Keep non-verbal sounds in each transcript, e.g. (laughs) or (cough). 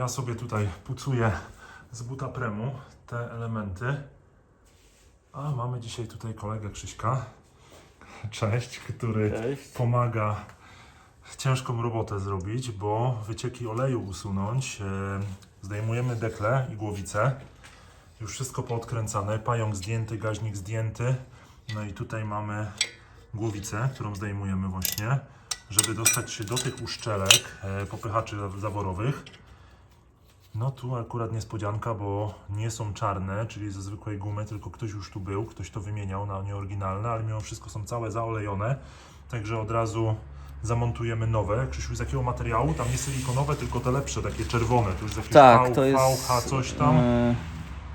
ja sobie tutaj pucuję z buta premu te elementy. A mamy dzisiaj tutaj kolegę Krzyśka. (laughs) Cześć, który Cześć. pomaga ciężką robotę zrobić, bo wycieki oleju usunąć. E, Zdejmujemy dekle i głowicę. Już wszystko poodkręcane, pająk zdjęty, gaźnik zdjęty. No i tutaj mamy głowicę, którą zdejmujemy właśnie, żeby dostać się do tych uszczelek, e, popychaczy zaworowych. No tu akurat niespodzianka, bo nie są czarne, czyli ze zwykłej gumy, tylko ktoś już tu był, ktoś to wymieniał na nieoryginalne, ale mimo wszystko są całe zaolejone, także od razu zamontujemy nowe. Krzysiu, z jakiego materiału? Tam nie silikonowe, tylko te lepsze, takie czerwone, to jest jakieś Tak, V, to jest. VH, coś tam. E,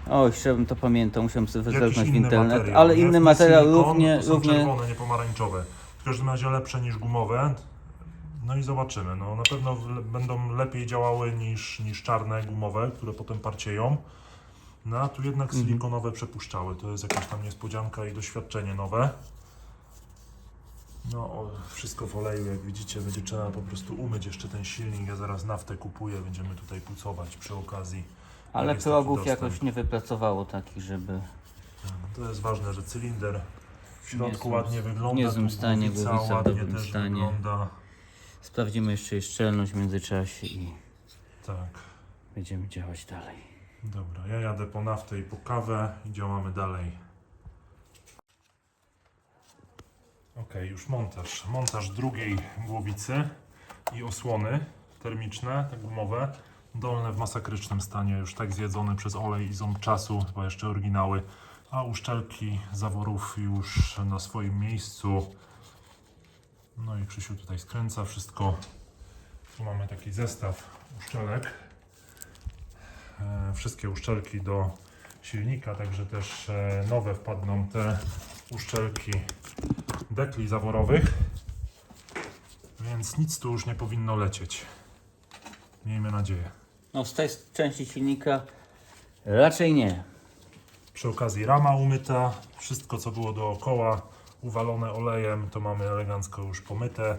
oj, żebym to pamiętał, musiałem sobie zerknąć w internet, materiał, ale nie? inny materiał równie, to są równie. czerwone, nie pomarańczowe. W każdym razie lepsze niż gumowe. No i zobaczymy. No, na pewno będą lepiej działały niż, niż czarne gumowe, które potem parcieją. No a tu jednak Mhm. silikonowe przepuszczały. To jest jakaś tam niespodzianka i doświadczenie nowe. No, wszystko w oleju, jak widzicie, będzie trzeba po prostu umyć jeszcze ten silnik. Ja zaraz naftę kupuję, będziemy tutaj pucować przy okazji. Ale progów jakoś nie wypracowało takich, żeby. To jest ważne, że cylinder w środku ładnie wygląda. w niezłym stanie, głowica ładnie też stanie. wygląda. Sprawdzimy jeszcze jej szczelność w międzyczasie i Tak, będziemy działać dalej. dobra. Ja jadę po naftę i po kawę i działamy dalej. Ok, już montaż. Montaż drugiej głowicy i osłony termiczne, te gumowe. Dolne w masakrycznym stanie, już tak zjedzone przez olej i ząb czasu, chyba jeszcze oryginały. A uszczelki zaworów już na swoim miejscu. No i Krzysiu tutaj skręca wszystko. Tu mamy taki zestaw uszczelek. E, wszystkie uszczelki do silnika, także też e, nowe wpadną te uszczelki dekli zaworowych. Więc nic tu już nie powinno lecieć. Miejmy nadzieję. No, z tej części silnika raczej nie. Przy okazji rama umyta, wszystko co było dookoła uwalone olejem, to mamy elegancko już pomyte.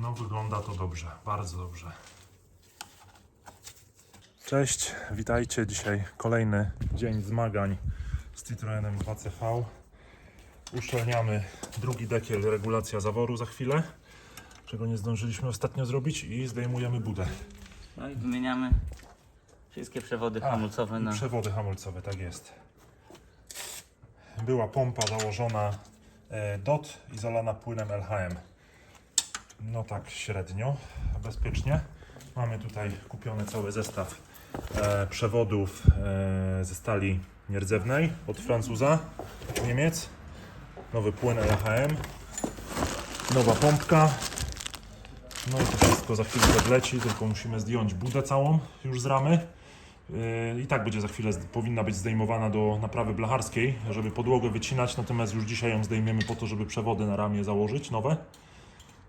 No wygląda to dobrze, bardzo dobrze. Cześć, witajcie. Dzisiaj kolejny dzień zmagań z Citroenem 2CV. Uszczelniamy drugi dekiel, regulacja zaworu za chwilę, czego nie zdążyliśmy ostatnio zrobić i zdejmujemy budę. No i wymieniamy wszystkie przewody hamulcowe na. Przewody hamulcowe, tak jest. Była pompa założona e, DOT i zalana płynem LHM. No tak średnio, bezpiecznie. Mamy tutaj kupiony cały zestaw e, przewodów e, ze stali nierdzewnej od Francuza, Niemiec. Nowy płyn LHM. Nowa pompka. No i to wszystko za chwilkę wleci, tylko musimy zdjąć budę całą już z ramy. Yy, I tak będzie za chwilę, powinna być zdejmowana do naprawy blacharskiej, żeby podłogę wycinać, natomiast już dzisiaj ją zdejmiemy po to, żeby przewody na ramię założyć, nowe.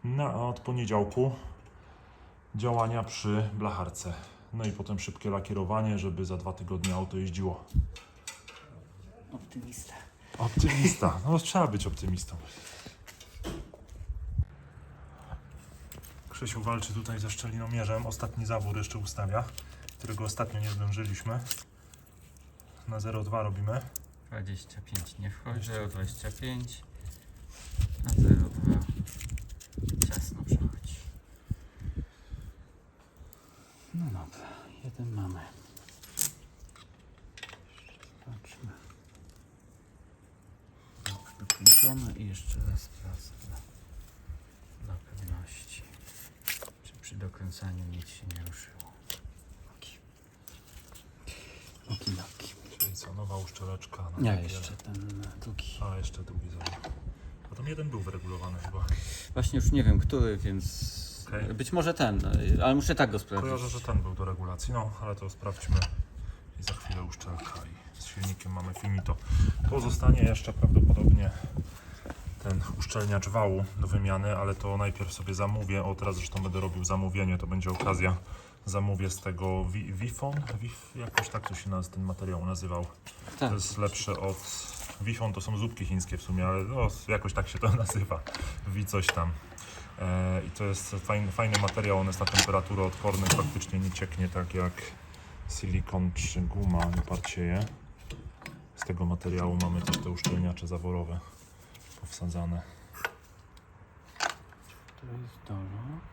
No a od poniedziałku działania przy blacharce. No i potem szybkie lakierowanie, żeby za dwa tygodnie auto jeździło. Optymista. Optymista. No trzeba być optymistą. Krzysiu walczy tutaj ze szczelinomierzem. Ostatni zawór jeszcze ustawia, którego ostatnio nie zdążyliśmy. Na 0,2 robimy. 25 nie wchodzi, 0,25 na 0,2 ciasno przechodzi. No dobra, jeden mamy. Patrzmy. Tak, dokończone i jeszcze raz sprawdzę dla, dla pewności, czy przy dokręcaniu nic się nie ruszyło. Co, nowa uszczeleczka. Na Nie, takie- jeszcze ten drugi. A, jeszcze drugi zawór. A tam jeden był wyregulowany chyba. Właśnie już nie wiem, który, więc Okej. być może ten, ale muszę tak go sprawdzić. Kojarzę, że ten był do regulacji, no ale to sprawdźmy. I za chwilę uszczelka i z silnikiem mamy finito. Pozostanie jeszcze prawdopodobnie ten uszczelniacz wału do wymiany, ale to najpierw sobie zamówię. O, teraz zresztą będę robił zamówienie, to będzie okazja. Zamówię z tego Wi- Wifon, Wif, jakoś tak to się naz- ten materiał nazywał. Tak. To jest lepsze od Wifon, to są zupki chińskie w sumie, ale no, jakoś tak się to (laughs) nazywa. Wi coś tam. E, I to jest fajny, fajny materiał, on jest na temperaturę odporny, praktycznie nie cieknie tak jak silikon czy guma, nie parcieje. Z tego materiału mamy też te uszczelniacze zaworowe powsadzane. To jest dolot.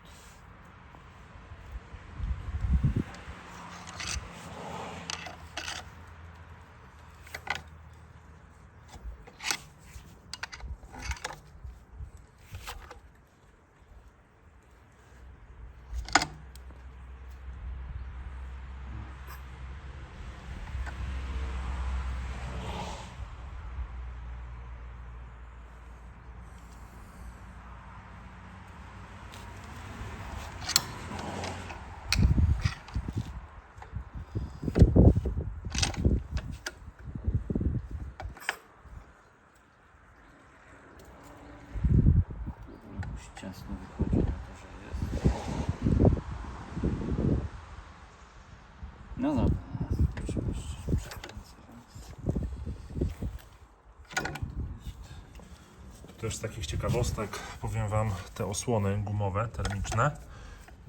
Jakoś ciasno wychodzi na to, że jest. No dobra, proszę jeszcze przekręcę raz. Też z takich ciekawostek powiem Wam te osłony gumowe, termiczne.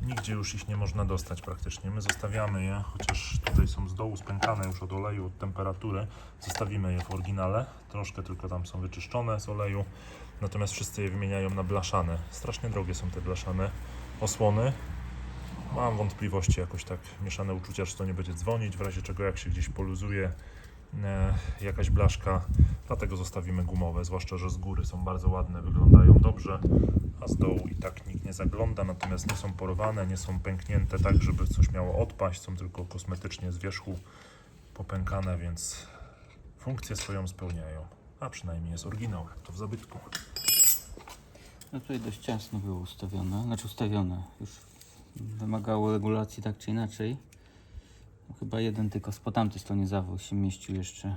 Nigdzie już ich nie można dostać praktycznie. My zostawiamy je, chociaż tutaj są z dołu spękane już od oleju, od temperatury. Zostawimy je w oryginale. Troszkę tylko tam są wyczyszczone z oleju. Natomiast wszyscy je wymieniają na blaszane. Strasznie drogie są te blaszane osłony. Mam wątpliwości, jakoś tak mieszane uczucia, czy to nie będzie dzwonić, w razie czego jak się gdzieś poluzuje e, jakaś blaszka, dlatego zostawimy gumowe, zwłaszcza, że z góry są bardzo ładne, wyglądają dobrze, a z dołu i tak nikt nie zagląda, natomiast nie są porowane, nie są pęknięte tak, żeby coś miało odpaść, są tylko kosmetycznie z wierzchu popękane, więc funkcję swoją spełniają, a przynajmniej jest oryginał, jak to w zabytku. No tutaj dość ciasno było ustawione, znaczy ustawione. Już wymagało regulacji tak czy inaczej. No chyba jeden tylko z po tamtej stronie zawał się mieścił jeszcze.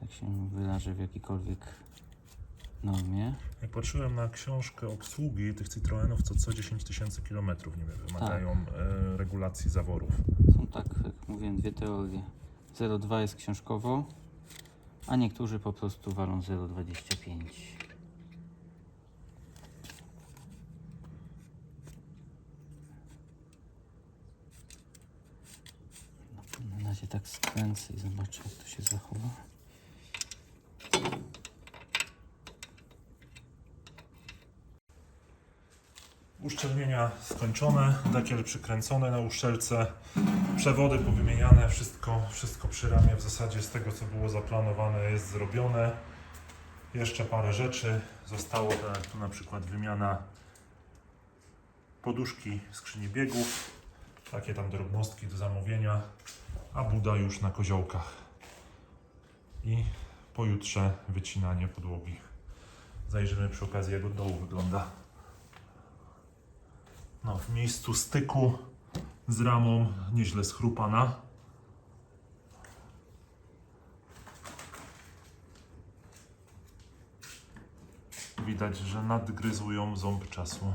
Tak się wyrażę w jakiejkolwiek normie. Jak patrzyłem na książkę obsługi tych Citroenów, to co 10 tysięcy kilometrów nie wiem, wymagają e, regulacji zaworów. Są tak, jak mówiłem, dwie teorie. 0,2 jest książkowo, a niektórzy po prostu walą 0,25. No, na razie tak skręcę i zobaczę, jak to się zachowa. Uszczelnienia skończone, dekiel przykręcony na uszczelce, przewody powymieniane, wszystko, wszystko przy ramie w zasadzie z tego co było zaplanowane jest zrobione. Jeszcze parę rzeczy zostało, tak tu na przykład wymiana poduszki skrzyni biegów, takie tam drobnostki do zamówienia, a buda już na koziołkach. I pojutrze wycinanie podłogi. Zajrzymy przy okazji jak od dołu wygląda. No, w miejscu styku z ramą nieźle schrupana. Widać, że nadgryzł ją ząb czasu.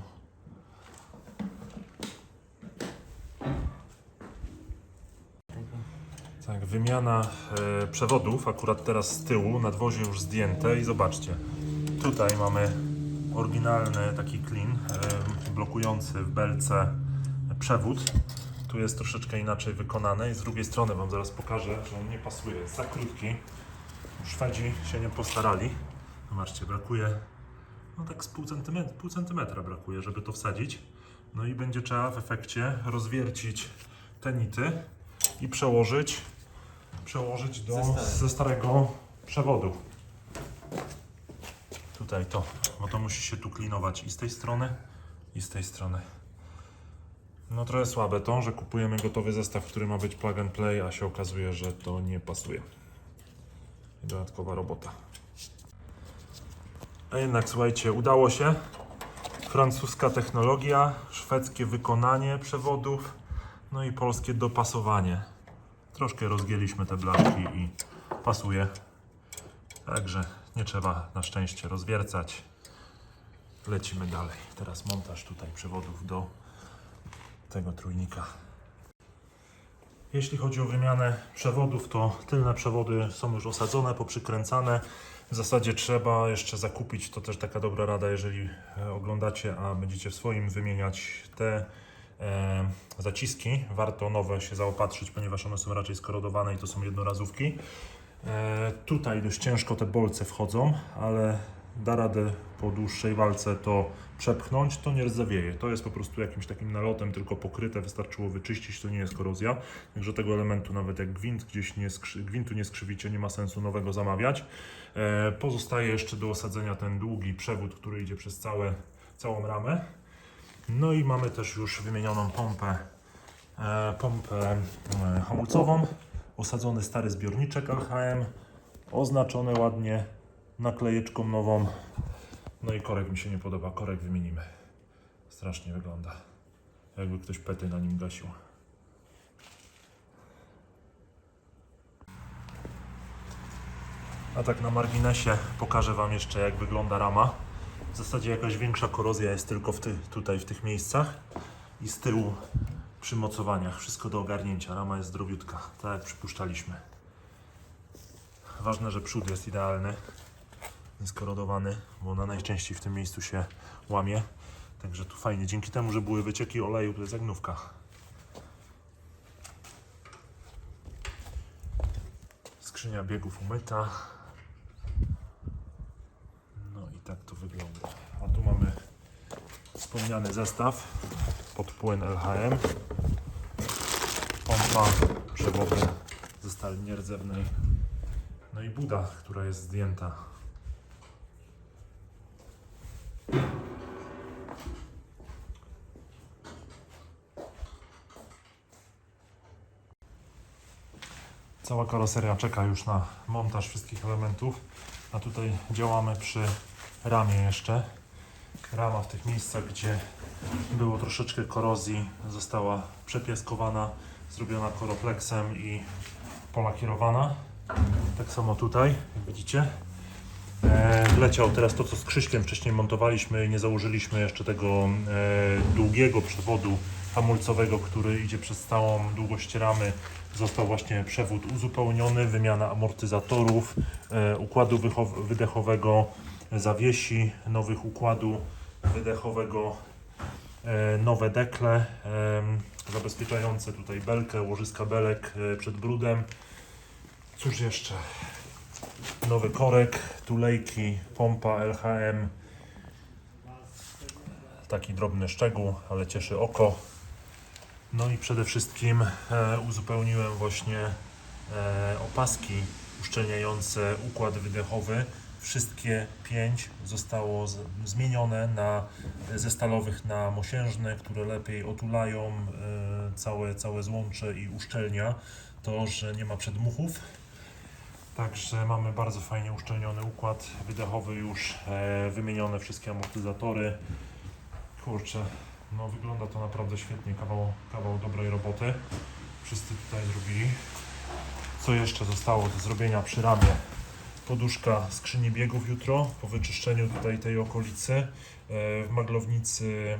Tak, wymiana e, przewodów, akurat teraz z tyłu, nadwozie już zdjęte i zobaczcie, tutaj mamy oryginalny taki klin e, blokujący w belce przewód. Tu jest troszeczkę inaczej wykonany i z drugiej strony Wam zaraz pokażę, że on nie pasuje, jest za krótki. Szwedzi się nie postarali. Zobaczcie, brakuje no tak z pół centymetra, pół centymetra brakuje, żeby to wsadzić. No i będzie trzeba w efekcie rozwiercić te nity i przełożyć, przełożyć do, Ze starego. ze starego przewodu. Tutaj to, bo to musi się tu klinować i z tej strony, i z tej strony. No trochę słabe to, że kupujemy gotowy zestaw, który ma być plug and play, a się okazuje, że to nie pasuje. I dodatkowa robota. A jednak słuchajcie, udało się. Francuska technologia, szwedzkie wykonanie przewodów, no i polskie dopasowanie. Troszkę rozgięliśmy te blaszki i pasuje. Także nie trzeba na szczęście rozwiercać. Lecimy dalej. Teraz montaż tutaj przewodów do tego trójnika. Jeśli chodzi o wymianę przewodów, to tylne przewody są już osadzone, poprzykręcane. W zasadzie trzeba jeszcze zakupić, to też taka dobra rada, jeżeli e, oglądacie, a będziecie w swoim wymieniać te e, zaciski. Warto nowe się zaopatrzyć, ponieważ one są raczej skorodowane i to są jednorazówki. E, tutaj dość ciężko te bolce wchodzą, ale da radę po dłuższej walce to przepchnąć, to nie rdzewieje. To jest po prostu jakimś takim nalotem tylko pokryte, wystarczyło wyczyścić, to nie jest korozja. Także tego elementu nawet jak gwint gdzieś nie skrzy, gwintu nie skrzywicie, nie ma sensu nowego zamawiać. E, pozostaje jeszcze do osadzenia ten długi przewód, który idzie przez całe, całą ramę. No i mamy też już wymienioną pompę, e, pompę e, hamulcową, osadzony stary zbiorniczek LHM, oznaczone ładnie naklejeczką nową. No i korek mi się nie podoba, korek wymienimy. Strasznie wygląda. Jakby ktoś pety na nim gasił. A tak na marginesie pokażę Wam jeszcze jak wygląda rama. W zasadzie jakaś większa korozja jest tylko w ty, tutaj w tych miejscach i z tyłu przy mocowaniach. Wszystko do ogarnięcia. Rama jest zdrowiutka, tak jak przypuszczaliśmy. Ważne, że przód jest idealny, skorodowany, bo ona najczęściej w tym miejscu się łamie. Także tu fajnie. Dzięki temu, że były wycieki oleju, to jest jak nówka. Skrzynia biegów umyta. No i tak to wygląda. A tu mamy wspomniany zestaw pod płyn LHM. Pompa, przewody ze stali nierdzewnej. No i buda, która jest zdjęta. Cała karoseria czeka już na montaż wszystkich elementów, a tutaj działamy przy ramie jeszcze. Rama w tych miejscach, gdzie było troszeczkę korozji, została przepiaskowana, zrobiona koroplexem i polakierowana. Tak samo tutaj, jak widzicie. E, leciał teraz to, co z Krzyśkiem wcześniej montowaliśmy. Nie założyliśmy jeszcze tego e, długiego przewodu hamulcowego, który idzie przez całą długość ramy. Został właśnie przewód uzupełniony, wymiana amortyzatorów, e, układu wydechowego, zawiesi, nowych układu wydechowego, e, nowe dekle e, zabezpieczające tutaj belkę, łożyska belek przed brudem. Cóż jeszcze? Nowy korek, tulejki, pompa LHM. Taki drobny szczegół, ale cieszy oko. No i przede wszystkim e, uzupełniłem właśnie e, opaski uszczelniające układ wydechowy. Wszystkie pięć zostało zmienione na, ze stalowych na mosiężne, które lepiej otulają e, całe, całe złącze i uszczelnia to, że nie ma przedmuchów. Także mamy bardzo fajnie uszczelniony układ wydechowy już, wymienione wszystkie amortyzatory. Kurczę, no wygląda to naprawdę świetnie, kawał, kawał dobrej roboty. Wszyscy tutaj zrobili. Co jeszcze zostało do zrobienia przy ramie? Poduszka skrzyni biegów jutro, po wyczyszczeniu tutaj tej okolicy. E, W maglownicy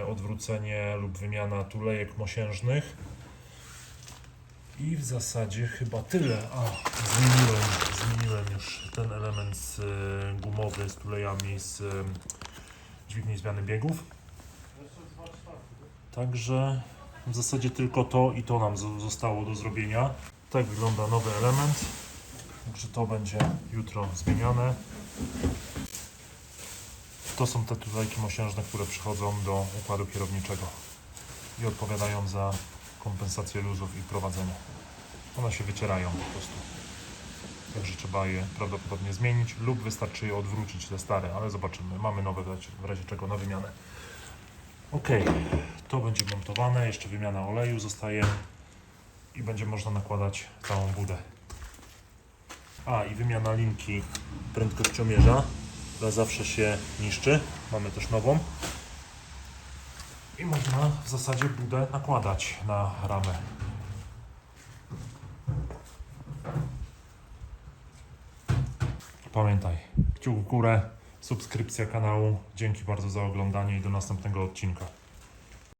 e, odwrócenie lub wymiana tulejek mosiężnych. I w zasadzie chyba tyle. A, zmieniłem, zmieniłem już ten element e, gumowy z tulejami z dźwigni zmiany biegów. Także w zasadzie tylko to i to nam zo- zostało do zrobienia. Tak wygląda nowy element. Także to będzie jutro zmienione. To są te tulejki mosiężne, które przychodzą do układu kierowniczego i odpowiadają za kompensację luzów i prowadzenie. One się wycierają po prostu. Także trzeba je prawdopodobnie zmienić lub wystarczy je odwrócić te stare, ale zobaczymy. Mamy nowe w razie czego na wymianę. Ok, to będzie montowane, jeszcze wymiana oleju zostaje i będzie można nakładać całą budę. A i wymiana linki prędkościomierza, która zawsze się niszczy. Mamy też nową. I można w zasadzie budę nakładać na ramę. Pamiętaj, kciuk w górę, subskrypcja kanału. Dzięki bardzo za oglądanie i do następnego odcinka.